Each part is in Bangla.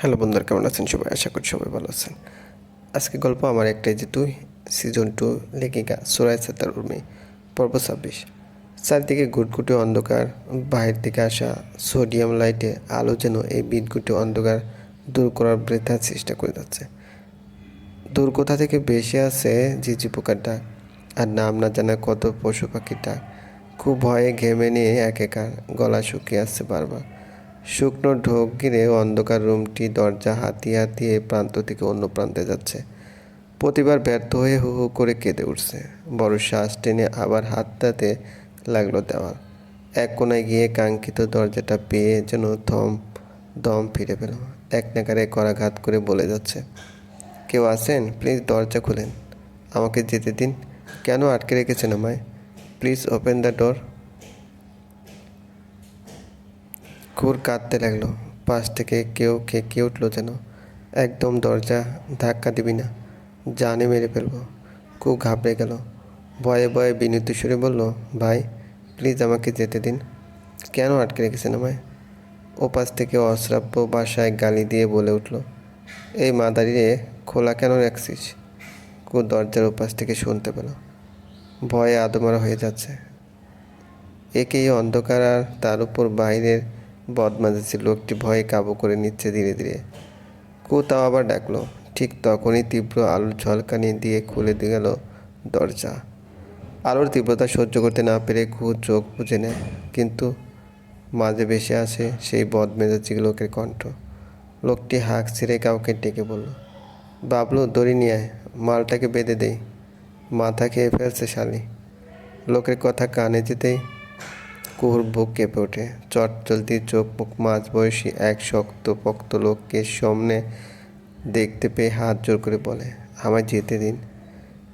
হ্যালো বন্ধুরা, কেমন আছেন সবাই? আশা করি সবাই ভালো আছেন। আজকে গল্প আমার একটাই যে তুই সিজন টু লেখিকা সুরায় সাতার উর্মি, পর্ব ছাব্বিশ। চারদিকে গুটগুটে অন্ধকার, বাহির থেকে আসা সোডিয়াম লাইটে আলো যেন এই বিদগুটে অন্ধকার দূর করার বৃথা চেষ্টা করে যাচ্ছে। দূর কোথা থেকে বেশি আছে ঝিঝি ডাক আর নাম না জানা কত পশু পাখিটা, খুব ভয়ে ঘেমে নিয়ে এক একার গলা শুকিয়ে আসছে বারবার। শুকনো ঢোক গিরে অন্ধকার রুমটি দরজা হাতিয়ে হাতিয়ে প্রান্ত থেকে অন্য প্রান্তে যাচ্ছে। প্রতিবার ব্যর্থ হয়ে হু হু করে কেঁদে উঠছে। বড় শ্বাস টেনে আবার হাতটাতে লাগল দেওয়াল। এক কোনায় গিয়ে কাঙ্ক্ষিত দরজাটা পেয়ে যেন থম, দম ফিরে পেল এক নাগারে করাঘাত করে বলে যাচ্ছে, কেউ আসেন প্লিজ দরজা খুলেন। আমাকে যেতে দিন। কেন আটকে রেখেছেন আমায়? Please open the door. খুর কাঁদতে লাগল। পাশ থেকে কেউ খেকে উঠল যেন। একদম দরজা ধাক্কা দিবি না, জানে মেরে ফেলব। খুব ঘাবড়ে গেল। ভয়ে ভয়ে বিনীত সুরে বলল, ভাই প্লিজ আমাকে যেতে দিন। কেন আটকে রেখেছেন আমায়? ওপাশ থেকে অশ্রাব্য বাসায় গালি দিয়ে বলে উঠল, এই মাদারিরে খোলা কেন রাখছিস? কু দরজার ওপাশ থেকে শুনতে পেল। ভয়ে আদমারা হয়ে যাচ্ছে। একেই অন্ধকার আর তার উপর বাইরের বদমাজাসি লোকটি ভয়ে কাবু করে নিচ্ছে ধীরে ধীরে। কু তাও আবার ডাকলো। ঠিক তখনই তীব্র আলোর ঝলকানি দিয়ে খুলে দিয়ে গেল দরজা। আলোর তীব্রতা সহ্য করতে না পেরে কু চোখ বুঝে নেয়, কিন্তু মাঝে বেশি আসে সেই বদমেজাজি লোকের কণ্ঠ। লোকটি হাঁক ছেড়ে কাউকে ডেকে বলল, বাবলু, দড়ি নিয়ে আয়, মালটাকে বেঁধে দেই। মাথা খেয়ে ফেলছে শালি। লোকের কথা কানে যেতেই কুহুর বুক কেঁপে ওঠে। চট চলতি চোখ মুখ মাঝ বয়সী এক শক্ত পক্ত লোককে সামনে দেখতে পেয়ে হাত জোর করে বলে, আমায় যেতে দিন।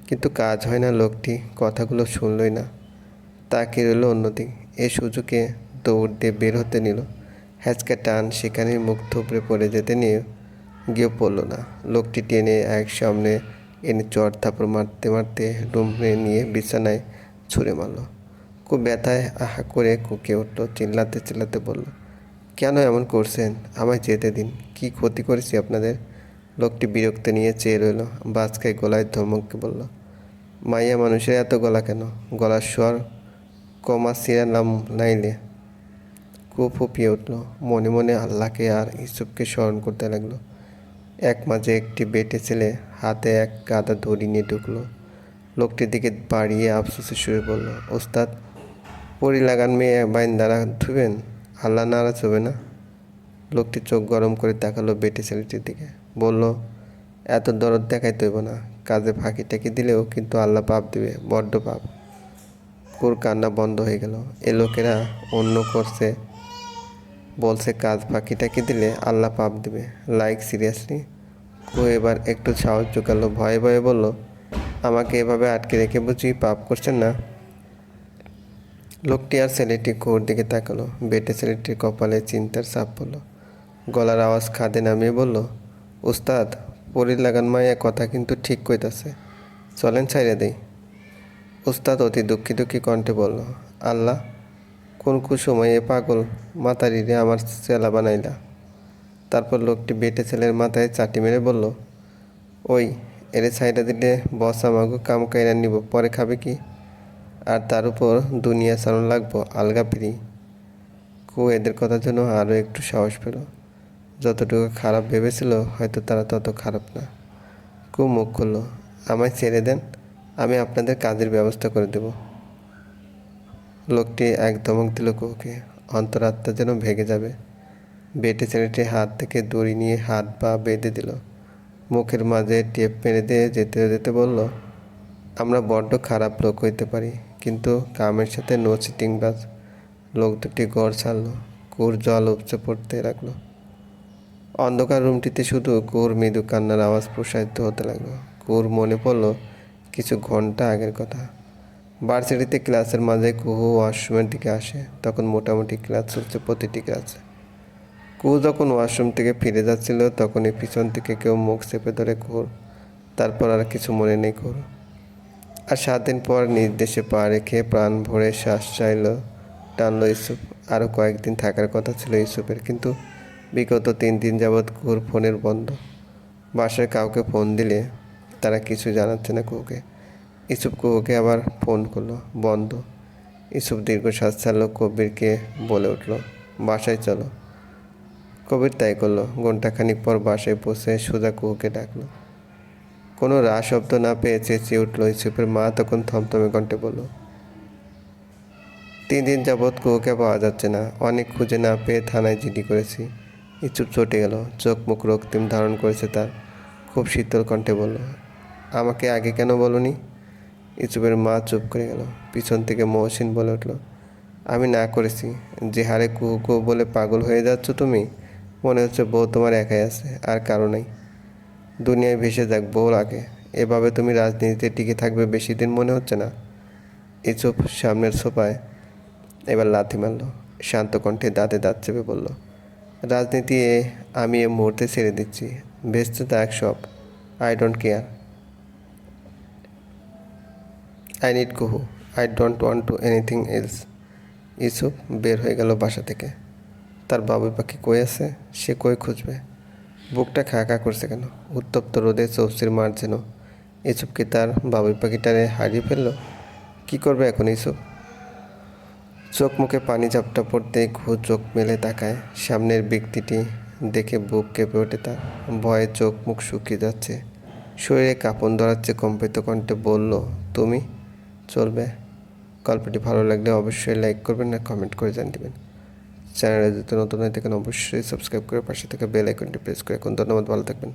কিন্তু কাজ হয় না লোকটি, কথাগুলো শুনলই না। তাকে রইল অন্যদিক। এ সুযোগে দৌড় দিয়ে বের হতে নিল। হ্যাচকা টান সেখানে মুখ থুপড়ে পড়ে যেতে নিয়ে গিয়ে পড়ল না। লোকটি টেনে এক সামনে এনে চট থাপড় মারতে মারতে রুমে নিয়ে বিছানায় ছুঁড়ে মারল। খুব ব্যথায় আহা করে কুকে উঠল, চিল্লাতে চিল্লাতে বলল, কেন এমন করছেন? আমায় যেতে দিন। কি ক্ষতি করেছি আপনাদের? লোকটি বিরক্ত নিয়ে চেয়ে রইল বাজকায় গলায় ধমককে বলল, মাইয়া মানুষের এত গলা কেন? গলার স্বর কমা সিরা নাম নাইলে। খুব ফুপিয়ে উঠল, মনে মনে আল্লাহকে আর ইসুফকে স্মরণ করতে লাগল। এক মাঝে একটি বেটে ছেলে হাতে এক গাদা দড়ি নিয়ে ঢুকলো। লোকটির দিকে বাড়িয়ে আফসোসে শুয়ে বলল, ওস্তাদ পরি লাগান মেয়ে বাইন দ্বারা ধুবেন, আল্লাহ নারাজ হবে না? লোকটি চোখ গরম করে তাকালো বেটে ছেলেটির দিকে। বলল, এত দরদ দেখাই তৈব না, কাজে ফাঁকি টাকি দিলেও কিন্তু আল্লাহ পাপ দিবে, বড্ড পাপ। কুর কান্না বন্ধ হয়ে গেল। এ লোকেরা অন্য করছে, বলছে কাজ ফাঁকি টাকি দিলে আল্লাহ পাপ দিবে। Like, seriously? কু এবার একটু সাহস জোগালো, ভয়ে ভয়ে বলল, আমাকে এভাবে আটকে রেখে বুঝি পাপ করছেন না? লোকটি আর ছেলেটি ঘোর দিকে তাকালো। বেটে ছেলেটির কপালে চিন্তার চাপ পড়ল। গলার আওয়াজ খাদে নামিয়ে বলল, উস্তাদ, পরির লাগান মায়া কথা কিন্তু ঠিক কইতাছে। চলেন ছাইরে দেই। উস্তাদ অতি দুঃখী দুঃখী কণ্ঠে বলল, আল্লাহ, কোন কুসময়ে পাগল মাতারিরে আমার চেলা বানাইলা? তারপর লোকটি বেটে ছেলের মাথায় চাটি মেরে বলল, ওই, এরে ছাইরা দিলে বস আমাকে কাম কাইরা নিব, পরে খাবে কি? আর তার উপর দুনিয়া চালানো লাগবো, আলগা ফিরি কু, এদের কথার জন্য আরও একটু সাহস পেল। যতটুকু খারাপ ভেবেছিল, হয়তো তারা তত খারাপ না। কু, মুখ খুললো। আমায় ছেড়ে দেন, আমি আপনাদের কাজের ব্যবস্থা করে দেব। লোকটি এক ধমক দিল কুকে। অন্তরাত্মা যেন ভেঙে যাবে। বেটে ছেলেটি হাত থেকে দড়ি নিয়ে হাত পা বেঁধে দিল। মুখের মাঝে টেপ মেরে দিয়ে যেতে যেতে বলল, আমরা বড্ড খারাপ লোক হইতে পারি। কিন্তু কামের সাথে নো সিটিং বাজ। লোক দুটি গড় ছাড়লো, কুর জল উপচে পড়তে লাগল। অন্ধকার রুমটিতে শুধু কুর মৃদু কান্নার আওয়াজ প্রসারিত হতে লাগল। কুর মনে পড়ল, কিছু ঘণ্টা আগের কথা। ভার্সিটিতে ক্লাসের মাঝে কুহু ওয়াশরুমের দিকে আসে, তখন মোটামুটি ক্লাস চলছে, প্রতিটি ক্লাসে। কু যখন ওয়াশরুম থেকে ফিরে যাচ্ছিল, তখনই পিছন থেকে কেউ মুখ চেপে ধরে কুহুর। তারপর আর কিছু মনে নেই কুহুর। আর সাত দিন পর নির্দেশে পা রেখে প্রাণ ভরে শ্বাস চাইল, টানল ইউসুফ। আরও কয়েকদিন থাকার কথা ছিল ইউসুফের, কিন্তু বিগত তিন দিন যাবৎ কুহুর ফোনের বন্ধ। বাসায় কাউকে ফোন দিলে তারা কিছু জানাচ্ছে না কুহুকে। ইসুফ কুহুকে আবার ফোন করল, বন্ধ। ইসুফ দীর্ঘশ্বাস ছাড়লো, কবিরকে বলে উঠল, বাসায় চলো। কবির তাই করল। ঘন্টাখানিক পর বাসায় পৌঁছে সোজা কুহুকে ডাকলো। কোনো রা শব্দ না পেয়ে চেঁচিয়ে উঠল ইসুফের মা, তখন থমথমে কণ্ঠে বলল, তিন দিন যাবৎ কুহুকে পাওয়া যাচ্ছে না। অনেক খুঁজে না পেয়ে থানায় জিডি করেছি। ইচুপ চটে গেল। চোখ মুখ রক্তিম ধারণ করেছে তার। খুব শীতল কণ্ঠে বলল, আমাকে আগে কেন বলনি? ইচুপের মা চুপ করে গেল। পিছন থেকে মহসিন বলে উঠল, আমি না করেছি। যে হারে কুহু কুহু বলে পাগল হয়ে যাচ্ছ তুমি, মনে হচ্ছে বউ তোমার একাই আছে, আর কারও নাই। দুনিয়ায় ভেসে যাক বউ আগে। এভাবে তুমি রাজনীতিতে টিকে থাকবে বেশি দিন মনে হচ্ছে না? ইচুপ সামনের সোফায় এবার লাথি মারল। শান্ত কণ্ঠে দাঁতে দাঁত চেপে বলল, রাজনীতি এ আমি এ মুহূর্তে ছেড়ে দিচ্ছি। ভেস্তে থাক সব। I don't care I need Kuhu I don't want to anything else Yusuf বের হয়ে গেল বাসা থেকে। তার বাবুই পাখি কই আছে? সে কই খুঁজবে? বুকটা খা খা করছে কেন? উত্তপ্ত রোদে চৌসির মার যেন। ইসুফ কি তার বাবুই পাখিটারে হারিয়ে ফেলল? কী করবে এখন ইসুফ চোখ মুখে পানি ঝাপটা পড়তে ঘু চোখ মেলে তাকায়। সামনের ব্যক্তিটি দেখে বুক কেঁপে ওঠে তার। ভয়ে চোখ মুখ শুকিয়ে যাচ্ছে। শরীরে কাঁপন ধরাচ্ছে কম্পিত কণ্ঠে বলল, তুমি? চলবে। গল্পটি ভালো লাগলে অবশ্যই লাইক করবেন আর কমেন্ট করে জানিয়ে দেবেন। চ্যানেলে যদি নতুন হয়ে থাকেন, অবশ্যই সাবস্ক্রাইব করে পাশে থেকে বেল আইকনটি প্রেস করে এখন ধন্যবাদ, ভালো থাকবেন।